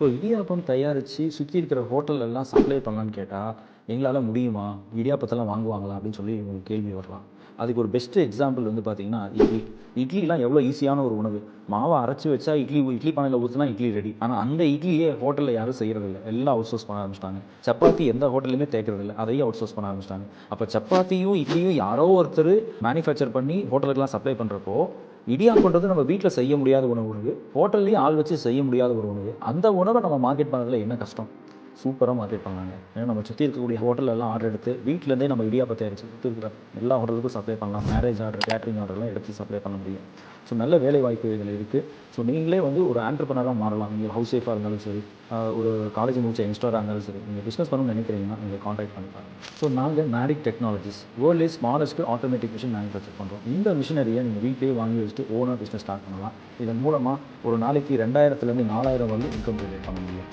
இப்போ இடியாப்பம் தயாரித்து சுற்றி இருக்கிற ஹோட்டல் எல்லாம் சப்ளை பண்ணலான்னு கேட்டால் எங்களால் முடியுமா? இடியாப்பத்தெல்லாம் வாங்குவாங்களா? அப்படின்னு சொல்லி ஒரு கேள்வி வரலாம். அதுக்கு ஒரு பெஸ்ட்டு எக்ஸாம்பிள் வந்து பார்த்தீங்கன்னா இட்லி. இட்லிலாம் எவ்வளோ ஈஸியான ஒரு உணவு. மாவை அரைச்சி வச்சா இட்லி இட்லி பானையில் ஊற்றினா இட்லி ரெடி ஆனால் அந்த இட்லியே ஹோட்டலில் யாரும் செய்கிறதில்ல எல்லாம் அவுட் சோர்ஸ் பண்ண ஆரம்பிச்சிட்டாங்க. சப்பாத்தி எந்த ஹோட்டல்லையுமே தேக்கிறதில்ல அதையும் அவுட் சோர்ஸ் பண்ண ஆரம்பிச்சிட்டாங்க. அப்போ சப்பாத்தியும் இட்லியும் யாரோ ஒருத்தர் மேனுஃபேக்சர் பண்ணி ஹோட்டலுக்குலாம் சப்ளை பண்ணுறப்போ இடியாப்பன்றது நம்ம வீட்டில் செய்ய முடியாத உணவு. உணவு ஹோட்டல்லையும் ஆள் வச்சு செய்ய முடியாத ஒரு உணவு. அந்த உணவை நம்ம மார்க்கெட் பண்ணுறதுல என்ன கஷ்டம்? சூப்பராக மாற்றிருப்பாங்க பண்ணலாங்க ஏன்னா நம்ம சுற்றி இருக்கக்கூடிய ஹோட்டல் எல்லாம் ஆர்டர் எடுத்து வீட்டிலேருந்தே நம்ம இடியாப்பம் தயாரிச்சு சுற்றி இருக்கிற எல்லா ஹோட்டலுக்கும் சப்ளை பண்ணலாம். மேரேஜ் ஆர்டர் கேட்ரிங் ஆர்டர்லாம் எடுத்து சப்ளை பண்ண முடியும். ஸோ நல்ல வேலை வாய்ப்புகள் இருக்குது ஸோ நீங்களே வந்து ஒரு ஆண்டர்பனராக மாறலாம். நீங்கள் ஹவுஸ் ஒய்ஃபாக இருந்தாலும் சரி ஒரு காலேஜ் முடிச்ச யங்ஸ்டராக இருந்தாலும் சரி நீங்கள் பிஸ்னஸ் பண்ணணும்னு நினைக்கிறீங்கன்னா நீங்கள் காண்டாக்ட் பண்ணலாம் ஸோ நாங்கள் Merrick technologies world smallest automatic machine manufacture பண்ணுறோம் இந்த மிஷினரியை நீங்கள் வீட்டிலேயே வாங்கி வச்சுட்டு ஓனாக பிஸ்னஸ் ஸ்டார்ட் பண்ணலாம். இதன் மூலமாக ஒரு நாளைக்கு ரெண்டாயிரத்துலேருந்து நாலாயிரம் வந்து இன்கம் ஜென்ரேட் பண்ண முடியும்.